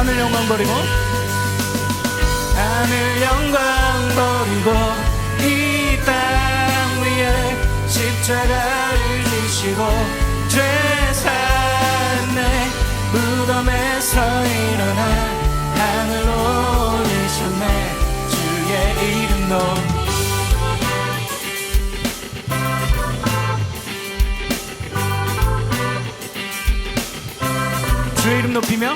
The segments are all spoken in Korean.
하늘 영광 버리고 하늘 영광 버리고 이 땅 위에 십자가를 지시고 죄사했네 무덤에서 일어나 하늘로 올리셨네. 주의 이름 높 주의 이름 높이며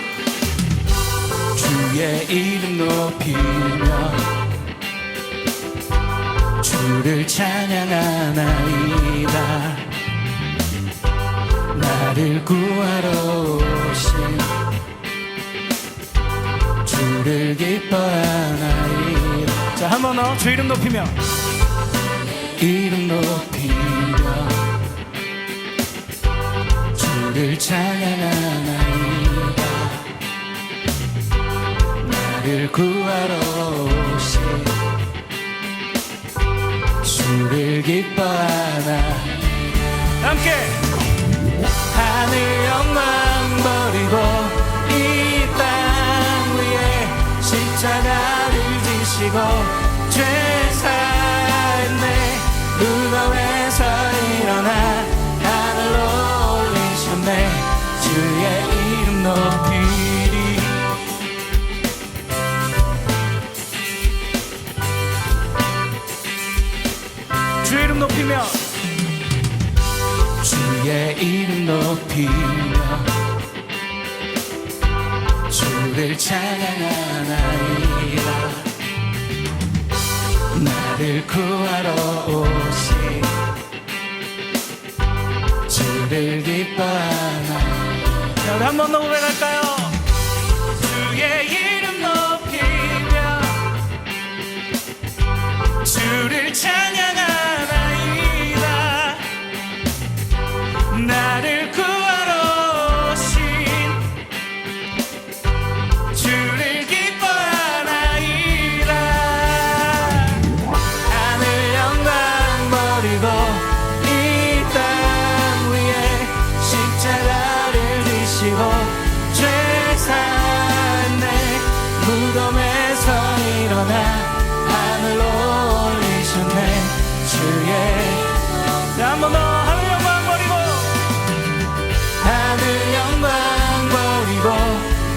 주의 이름 높이며 주를 찬양하나이다. 나를 구하러 오신 주를 기뻐하나이다. 자 한 번 더. 주 이름 높이며. 이름 높이며 주를 찬양하나이다 나를 구하러 오신 주를 기뻐하나. 함께. 하늘 영광 버리고 이 땅 위에 십자가를 지시고 죄 주의 이름 높이며 주를 찬양하나이다 나를 구하러 오신 주를 기뻐하나 자, 우리 한번더 고백할까요? 한 번 더 하늘 영광 버리고. 하늘 영광 버리고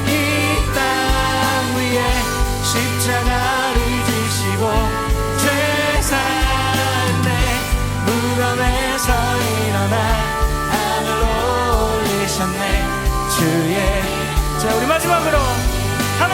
이 땅 위에 십자가를 지시고 죄사했네 무덤에서 일어나 하늘로 올리셨네. 주의. 자 우리 마지막으로 하늘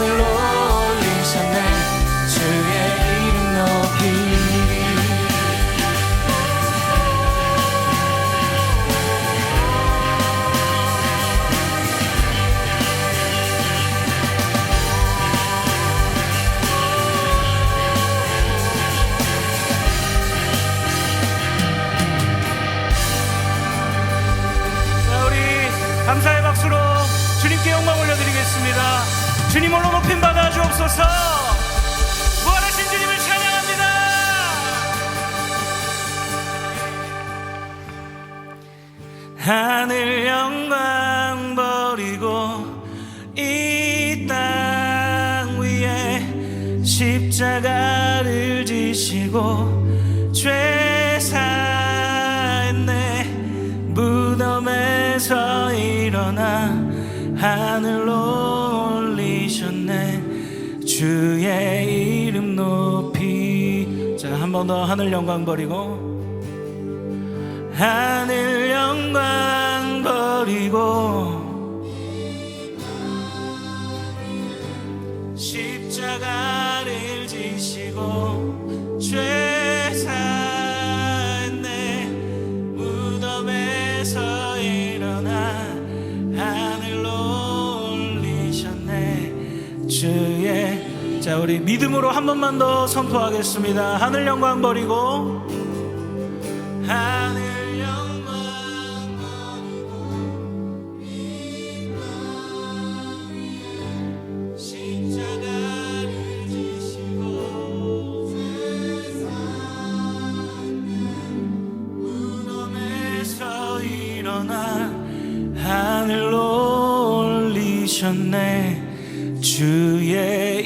하늘로 올리셨네 주의 이름 높이 감사의 박수로 주님께 영광 올려드리겠습니다. 주님 홀로 높임 받아 주옵소서. 부활하신 주님을 찬양합니다. 하늘 영광 버리고 이 땅 위에 십자가를 지시고 일어나 하늘로 올리셨네. 주의 이름 높이. 자 한 번 더 하늘 영광 버리고. 하늘 영광 버리고. 십자가를 지시고 죄 주의. 자 우리 믿음으로 한 번만 더 선포하겠습니다. 하늘 영광 버리고 하늘 하늘로 올리셨네. 주의